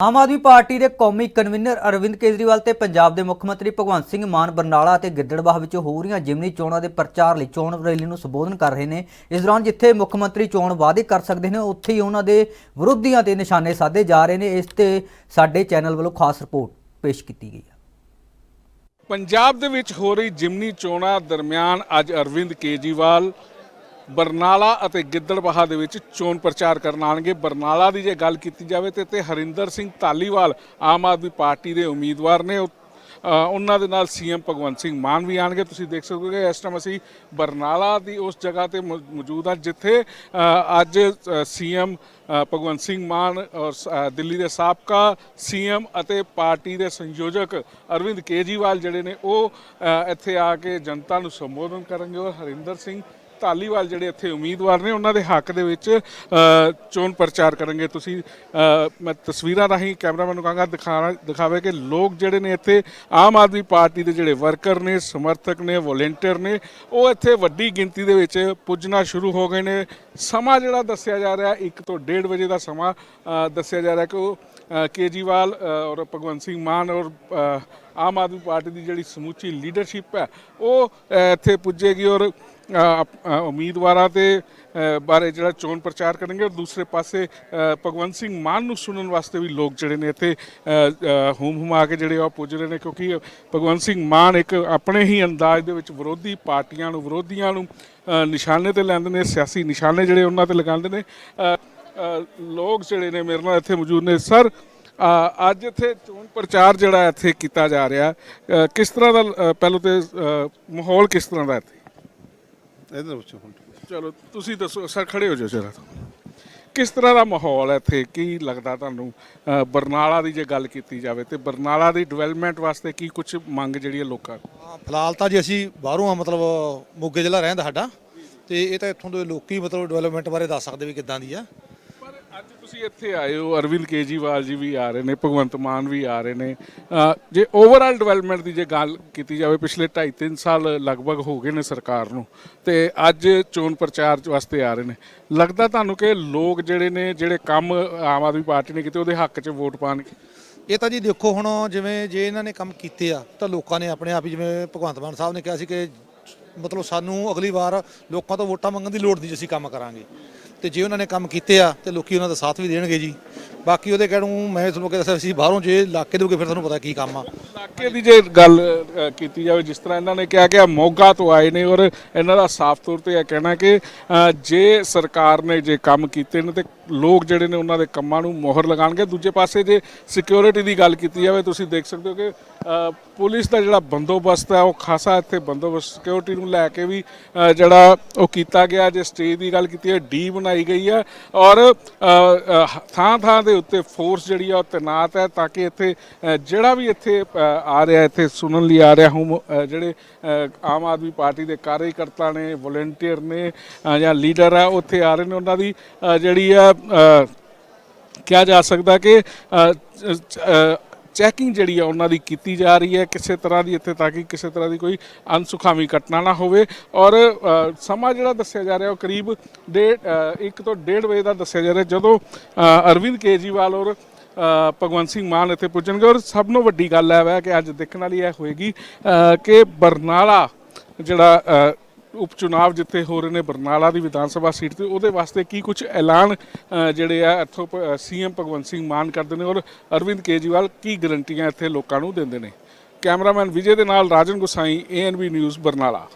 ਆਮ Aadmi party ਦੇ ਕੌਮੀ convener Arvind Kejriwal ਤੇ ਪੰਜਾਬ ਦੇ ਮੁੱਖ ਮੰਤਰੀ ਭਗਵੰਤ ਸਿੰਘ ਮਾਨ ਬਰਨਾਲਾ ਅਤੇ ਗਿੱਦੜਬਾਹ ਵਿੱਚ ਹੋ ਰਹੀਆਂ ਜਿਮਨੀ ਚੋਣਾਂ ਦੇ ਪ੍ਰਚਾਰ ਲਈ ਚੋਣ ਰੈਲੀ ਨੂੰ ਸੰਬੋਧਨ ਕਰ ਰਹੇ ਨੇ। ਇਸ ਦੌਰਾਨ ਜਿੱਥੇ ਮੁੱਖ ਮੰਤਰੀ ਚੋਣ ਵਾਅਦੇ ਕਰ ਸਕਦੇ ਨੇ, ਉੱਥੇ ਹੀ ਉਹਨਾਂ ਦੇ ਵਿਰੋਧੀਆਂ ਤੇ ਨਿਸ਼ਾਨੇ ਸਾਧੇ ਜਾ ਰਹੇ ਨੇ। ਇਸ ਤੇ ਸਾਡੇ ਚੈਨਲ ਵੱਲੋਂ ਖਾਸ ਰਿਪੋਰਟ ਪੇਸ਼ ਕੀਤੀ ਗਈ ਹੈ। ਪੰਜਾਬ ਦੇ ਵਿੱਚ ਹੋ ਰਹੀ ਜਿਮਨੀ ਚੋਣਾਂ ਦਰਮਿਆਨ ਅੱਜ ਅਰਵਿੰਦ ਕੇਜਰੀਵਾਲ ਬਰਨਾਲਾ ਅਤੇ ਗਿੱਦੜਬਾਹਾ ਦੇ ਵਿੱਚ ਚੋਣ ਪ੍ਰਚਾਰ ਕਰਨ ਆਣਗੇ ਬਰਨਾਲਾ ਦੀ ਜੇ ਗੱਲ ਕੀਤੀ ਜਾਵੇ ਤੇ ਤੇ ਹਰਿੰਦਰ ਸਿੰਘ ਧਾਲੀਵਾਲ ਆਮ ਆਦਮੀ ਪਾਰਟੀ ਦੇ ਉਮੀਦਵਾਰ ਨੇ। ਉਹਨਾਂ ਦੇ ਨਾਲ ਸੀਐਮ ਭਗਵੰਤ ਸਿੰਘ ਮਾਨ ਵੀ ਆਣਗੇ ਤੁਸੀਂ ਦੇਖ ਸਕਦੇ ਹੋ ਇਸ ਟਾਈਮ ਅਸੀਂ ਬਰਨਾਲਾ ਦੀ ਉਸ ਜਗ੍ਹਾ ਤੇ ਮੌ- ਮੌਜੂਦ ਹਾਂ ਜਿੱਥੇ ਅ, ਅੱਜ ਸੀਐਮ ਭਗਵੰਤ ਸਿੰਘ ਮਾਨ ਔਰ ਦਿੱਲੀ ਦੇ ਸਾਬਕਾ ਸੀਐਮ ਅਤੇ ਪਾਰਟੀ ਦੇ ਸੰਯੋਜਕ ਅਰਵਿੰਦ ਕੇਜੀਵਾਲ ਜਿਹੜੇ ਨੇ ਉਹ ਇੱਥੇ ਆ ਕੇ ਜਨਤਾ ਨੂੰ ਸੰਬੋਧਨ ਕਰਨਗੇ ਔਰ ਹਰਿੰਦਰ ਸਿੰਘ ਧਾਲੀਵਾਲ ਜਿਹੜੇ ਇੱਥੇ ਉਮੀਦਵਾਰ ਨੇ ਉਹਨਾਂ ਦੇ ਹੱਕ ਦੇ ਵਿੱਚ ਚੋਣ ਪ੍ਰਚਾਰ ਕਰਨਗੇ। ਤੁਸੀਂ ਮੈਂ ਤਸਵੀਰਾਂ ਰਾਹੀਂ ਕੈਮਰਾਮੈਨ ਨੂੰ ਕਹਾਂਗਾ ਦਿਖਾਣਾ ਦਿਖਾਵੇ ਕਿ ਲੋਕ ਜਿਹੜੇ ਨੇ ਇੱਥੇ ਆਮ ਆਦਮੀ ਪਾਰਟੀ ਦੇ ਜਿਹੜੇ ਵਰਕਰ ਨੇ ਸਮਰਥਕ ਨੇ ਵੋਲੰਟੀਅਰ ਨੇ ਉਹ ਇੱਥੇ ਵੱਡੀ ਗਿਣਤੀ ਦੇ ਵਿੱਚ ਪੁੱਜਣਾ ਸ਼ੁਰੂ ਹੋ ਗਏ ਨੇ। ਸਮਾਂ ਜਿਹੜਾ ਦੱਸਿਆ ਜਾ ਰਿਹਾ 1 ਤੋਂ 1.5 ਵਜੇ ਦਾ ਸਮਾਂ ਦੱਸਿਆ ਜਾ ਰਿਹਾ ਕਿ ਉਹ ਅ, ਕੇਜੀਵਾਲ ਔਰ ਭਗਵੰਤ ਸਿੰਘ ਮਾਨ ਔਰ ਆਮ ਆਦਮੀ ਪਾਰਟੀ ਦੀ ਜਿਹੜੀ ਸਮੁੱਚੀ ਲੀਡਰਸ਼ਿਪ ਹੈ ਉਹ ਇੱਥੇ ਪੁੱਜੇਗੀ ਔਰ ਉਮੀਦਵਾਰਾਂ ਤੇ ਬਾਰੇ ਜਿਹੜਾ ਚੋਣ ਪ੍ਰਚਾਰ ਕਰਨਗੇ ਔਰ ਦੂਸਰੇ ਪਾਸੇ ਭਗਵੰਤ ਸਿੰਘ ਮਾਨ ਨੂੰ ਸੁਣਨ ਵਾਸਤੇ ਵੀ ਲੋਕ ਜਿਹੜੇ ਨੇ ਇੱਥੇ ਹੂਮ ਹੁਮਾ ਕੇ ਜਿਹੜੇ ਆ ਉਹ ਪੁੱਜ ਰਹੇ ਨੇ ਕਿਉਂਕਿ ਭਗਵੰਤ ਸਿੰਘ ਮਾਨ ਇੱਕ ਆਪਣੇ ਹੀ ਅੰਦਾਜ਼ ਦੇ ਵਿੱਚ ਵਿਰੋਧੀ ਪਾਰਟੀਆਂ ਨੂੰ ਵਿਰੋਧੀਆਂ ਨੂੰ ਨਿਸ਼ਾਨੇ ਤੇ ਲੈਂਦੇ ਨੇ ਸਿਆਸੀ ਨਿਸ਼ਾਨੇ ਜਿਹੜੇ ਉਹਨਾਂ ਤੇ ਲਗਾਉਂਦੇ ਨੇ। ਲੋਕ ਜਿਹੜੇ ਨੇ ਮੇਰੇ ਨਾਲ ਇੱਥੇ ਮੌਜੂਦ ਨੇ। ਸਰ ਅੱਜ ਇੱਥੇ ਚੋਣ ਪ੍ਰਚਾਰ ਜਿਹੜਾ ਇੱਥੇ ਕੀਤਾ ਜਾ ਰਿਹਾ ਕਿਸ ਤਰ੍ਹਾਂ ਦਾ ਅ, ਪਹਿਲਾਂ ਤੇ ਮਾਹੌਲ ਕਿਸ ਤਰ੍ਹਾਂ ਦਾ ਇੱਥੇ? ਇਧਰ ਪੁੱਛੋ ਹੁਣ। ਚਲੋ ਤੁਸੀਂ ਦੱਸੋ ਸਰ ਖੜੇ ਹੋ ਜਾਓ ਜਰਾ। ਕਿਸ ਤਰ੍ਹਾਂ ਦਾ ਮਾਹੌਲ ਹੈ ਇੱਥੇ? ਕੀ ਲੱਗਦਾ ਤੁਹਾਨੂੰ? ਅ, ਬਰਨਾਲਾ ਦੀ ਜੇ ਗੱਲ ਕੀਤੀ ਜਾਵੇ ਤੇ ਬਰਨਾਲਾ ਦੀ ਡਿਵੈਲਪਮੈਂਟ ਵਾਸਤੇ ਕੀ ਕੁਝ ਮੰਗ ਜਿਹੜੀ ਹੈ ਲੋਕਾਂ ਦੀ ਹਾਂ, ਫਿਲਹਾਲ ਤਾਂ ਜੀ ਅਸੀਂ ਬਾਹਰੋਂ ਆ ਮਤਲਬ ਮੋਗੇ ਜ਼ਿਲ੍ਹਾ ਰਹਿੰਦਾ ਸਾਡਾ। ਤੇ ਇਹ ਤਾਂ ਇੱਥੋਂ ਦੇ ਲੋਕੀ ਮਤਲਬ ਡਿਵੈਲਪਮੈਂਟ ਬਾਰੇ ਦੱਸ ਸਕਦੇ ਵੀ ਕਿੱਦਾਂ ਦੀ ਆ। ਅੱਜ ਤੁਸੀਂ ਇੱਥੇ ਆਏ ਹੋ ਅਰਵਿੰਦ ਕੇਜੀਵਾਲ ਜੀ ਵੀ ਆ ਰਹੇ ਨੇ ਭਗਵੰਤ ਮਾਨ ਵੀ ਆ ਰਹੇ ਨੇ। ਅ, ਜੇ ਓਵਰਆਲ ਡਿਵੈਲਪਮੈਂਟ ਦੀ ਜੇ ਗੱਲ ਕੀਤੀ ਜਾਵੇ ਪਿਛਲੇ 2.5 3 ਸਾਲ ਲਗਭਗ ਹੋ ਗਏ ਨੇ ਸਰਕਾਰ ਨੂੰ ਤੇ ਅੱਜ ਚੋਣ ਪ੍ਰਚਾਰ ਵਾਸਤੇ ਆ ਰਹੇ ਨੇ। ਲੱਗਦਾ ਤੁਹਾਨੂੰ ਕਿ ਲੋਕ ਜਿਹੜੇ ਨੇ ਜਿਹੜੇ ਕੰਮ ਆਮ ਆਦਮੀ ਪਾਰਟੀ ਨੇ ਕੀਤੇ ਉਹਦੇ ਹੱਕ 'ਚ ਵੋਟ ਪਾਣਗੇ ਇਹ ਤਾਂ ਜੀ ਦੇਖੋ ਹੁਣ ਜਿਵੇਂ ਜੇ ਇਹਨਾਂ ਨੇ ਕੰਮ ਕੀਤੇ ਆ ਤਾਂ ਲੋਕਾਂ ਨੇ ਆਪਣੇ ਆਪ ਹੀ ਜਿਵੇਂ ਭਗਵੰਤ ਮਾਨ ਸਾਹਿਬ ਨੇ ਕਿਹਾ ਸੀ ਕਿ ਮਤਲਬ ਸਾਨੂੰ ਅਗਲੀ ਵਾਰ ਲੋਕਾਂ ਤੋਂ ਵੋਟਾਂ ਮੰਗਣ ਦੀ ਲੋੜ ਨਹੀਂ ਜੇ ਅਸੀਂ ਕੰਮ ਕਰਾਂਗੇ। ਤੇ ਜੇ ਉਹਨਾਂ ਨੇ ਕੰਮ ਕੀਤੇ ਆ, ਤੇ ਲੋਕੀ ਉਹਨਾਂ ਦਾ ਸਾਥ ਵੀ ਦੇਣਗੇ ਜੀ। ਬਾਕੀ ਉਹਦੇ ਕਹਿਣ ਨੂੰ ਮੈਂ ਤੁਹਾਨੂੰ ਕਿਹਾ ਸੀ ਬਾਹਰੋਂ ਜੇ ਇਲਾਕੇ ਦੇ ਫਿਰ ਤੁਹਾਨੂੰ ਪਤਾ ਕੀ ਕੰਮ ਆ। ਇਲਾਕੇ ਦੀ ਜੇ ਗੱਲ ਅ, ਕੀਤੀ ਜਾਵੇ ਜਿਸ ਤਰ੍ਹਾਂ ਇਹਨਾਂ ਨੇ ਕਿਹਾ ਕਿ ਇਹ ਮੋਗਾ ਤੋਂ ਆਏ ਨੇ ਔਰ ਇਹਨਾਂ ਦਾ ਸਾਫ਼ ਤੌਰ ਤੇ ਇਹ ਕਹਿਣਾ ਕਿ ਅ, ਜੇ ਸਰਕਾਰ ਨੇ ਜੇ ਕੰਮ ਕੀਤੇ ਨੇ ਤੇ ਲੋਕ ਜਿਹੜੇ ਨੇ ਉਹਨਾਂ ਦੇ ਕੰਮਾਂ ਨੂੰ ਮੋਹਰ ਲਗਾਣਗੇ ਦੂਜੇ ਪਾਸੇ ਜੇ ਸਿਕਿਉਰਿਟੀ ਦੀ ਗੱਲ ਕੀਤੀ ਜਾਵੇ ਤੁਸੀਂ ਦੇਖ ਸਕਦੇ ਹੋ ਕਿ ਅ, ਪੁਲਿਸ ਦਾ ਜਿਹੜਾ ਬੰਦੋਬਸਤ ਹੈ ਉਹ ਖਾਸਾ ਇੱਥੇ ਬੰਦੋਬਸਤ ਸਿਕਿਉਰਿਟੀ ਨੂੰ ਲੈ ਕੇ ਵੀ ਅ, ਜਿਹੜਾ ਉਹ ਕੀਤਾ ਗਿਆ। ਜੇ ਸਟੇਜ ਦੀ ਗੱਲ ਕੀਤੀ ਹੈ ਡੀ ਬਣਾਈ ਗਈ ਹੈ ਔਰ ਥਾਂ ਥਾਂ ਦੇ ਉੱਤੇ ਫੋਰਸ ਜਿਹੜੀ ਆ ਉਹ ਤੈਨਾਤ ਹੈ ਤਾਂ ਕਿ ਇੱਥੇ ਜਿਹੜਾ ਵੀ ਇੱਥੇ ਆ ਰਿਹਾ, ਇੱਥੇ ਸੁਣਨ ਲਈ ਆ ਰਿਹਾ ਹੂੰ ਜਿਹੜੇ ਆਮ ਆਦਮੀ ਪਾਰਟੀ ਦੇ ਕਾਰਜਕਰਤਾ ਨੇ ਵੋਲੰਟੀਅਰ ਨੇ ਜਾਂ ਲੀਡਰ ਆ, ਉੱਥੇ ਆ ਰਹੇ ਨੇ, ਉਹਨਾਂ ਦੀ ਜਿਹੜੀ ਆ ਕਿਹਾ ਜਾ ਸਕਦਾ ਕਿ ਚੈਕਿੰਗ ਜਿਹੜੀ ਆ ਉਹਨਾਂ ਦੀ ਕੀਤੀ ਜਾ ਰਹੀ ਹੈ ਕਿਸੇ ਤਰ੍ਹਾਂ ਦੀ ਇੱਥੇ ਤਾਂ ਕਿ ਕਿਸੇ ਤਰ੍ਹਾਂ ਦੀ ਕੋਈ ਅਨਸੁਖਾਵੀ ਘਟਨਾ ਨਾ ਹੋਵੇ ਔਰ ਸਮਾਂ ਜਿਹੜਾ ਦੱਸਿਆ ਜਾ ਰਿਹਾ ਉਹ ਕਰੀਬ ਡੇਢ 1 ਤੋਂ 1.5 ਵਜੇ ਦਾ ਦੱਸਿਆ ਜਾ ਰਿਹਾ ਜਦੋਂ ਅਰਵਿੰਦ ਕੇਜੀਵਾਲ ਔਰ ਭਗਵੰਤ ਸਿੰਘ ਮਾਨ ਇੱਥੇ ਪੁੱਜਣਗੇ ਔਰ ਸਭ ਨੂੰ ਵੱਡੀ ਗੱਲ ਹੈ ਵੈ ਕਿ ਅੱਜ ਦੇਖਣ ਵਾਲੀ ਇਹ ਹੋਏਗੀ ਕਿ ਬਰਨਾਲਾ ਜਿਹੜਾ ਉਪਚੁਣਾਵ ਜਿੱਥੇ ਹੋ ਰਹੇ ਨੇ ਬਰਨਾਲਾ ਦੀ ਵਿਧਾਨ ਸਭਾ ਸੀਟ ਤੇ, ਉਹਦੇ ਵਾਸਤੇ ਕੀ ਕੁਝ ਐਲਾਨ ਜਿਹੜੇ ਆ ਇੱਥੋਂ ਸੀਐਮ ਭਗਵੰਤ ਸਿੰਘ ਮਾਨ ਕਰਦੇ ਨੇ ਔਰ ਅਰਵਿੰਦ ਕੇਜੀਵਾਲ ਕੀ ਗਰੰਟੀਆਂ ਇੱਥੇ ਲੋਕਾਂ ਨੂੰ ਦਿੰਦੇ ਨੇ? ਕੈਮਰਾਮੈਨ ਵਿਜੇ ਦੇ ਨਾਲ ਰਾਜਨ ਗੁਸਾਈ ਏਐਨਬੀ ਨਿਊਜ਼ ਬਰਨਾਲਾ।